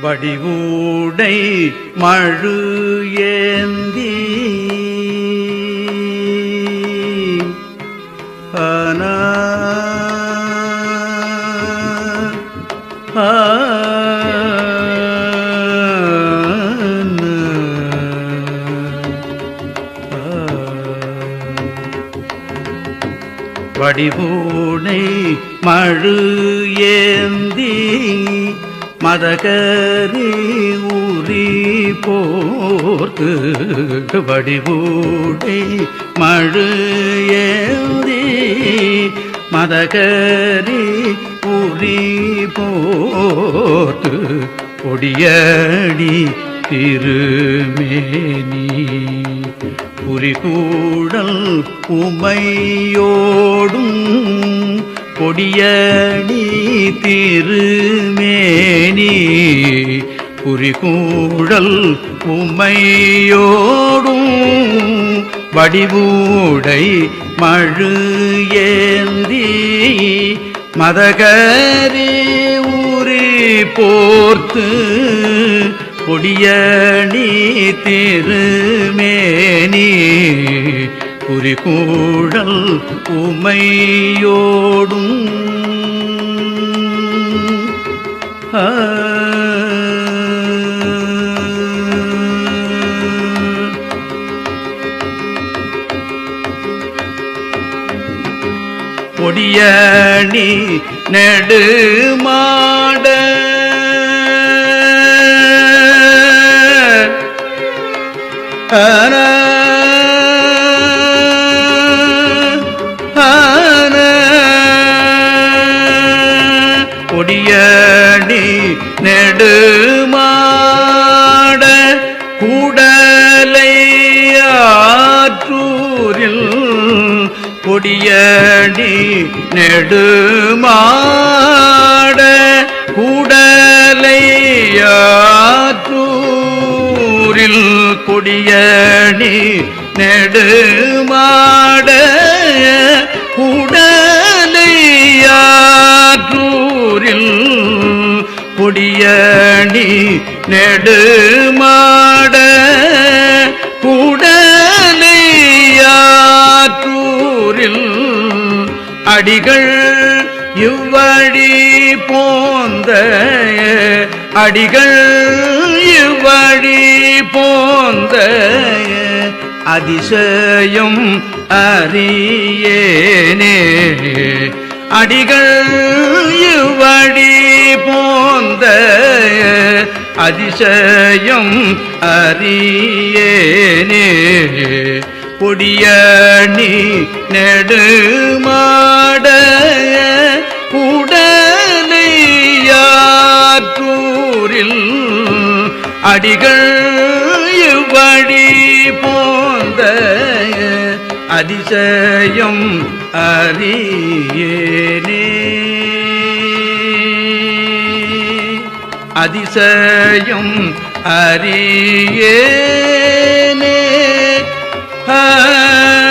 வடிவூடை மழு ஏந்தி ஆனா வடிவூனை மழு ஏந்தீ மதகரி ஊரி போர்க்கு வடிவூடி மழு ஏறி மதகரி ஊரி போர்த்து கொடியடி திருமேனி. புரிகூடல் உமையோடும் கொடிய நீ திருமேனி குறிகூழல் உமையோடும் வடிவூடை மழு ஏந்தி மதகரி ஊரி போர்த்து கொடிய நீ திருமேனி. குறிகூடல் உமையோடும். ஆ. பொடியணி நெடுமாட. ஆன ஆன பொடியணி நெடுமாட குடலை ஆற்றூரில் கொடியடி நெடுமாட குடலை ஆற்றூரில் கொடியடி நெடுமா கொடியடி நெடுமாட கூடலையாற்றூரில் அடிகள் இவ்வழி போந்த அடிகள் இவ்வழி போந்த அதிசயம் அறியேனே. அடிகள் இவ்வடி போந்த அதிசயம் அறியேனே. பொடியணி நெடுமாட உடலையாற்றூரில் அடிகள் இவ்வடி அதிசயம் அறியேனே. அதிசயம் அறியேனே. ஆ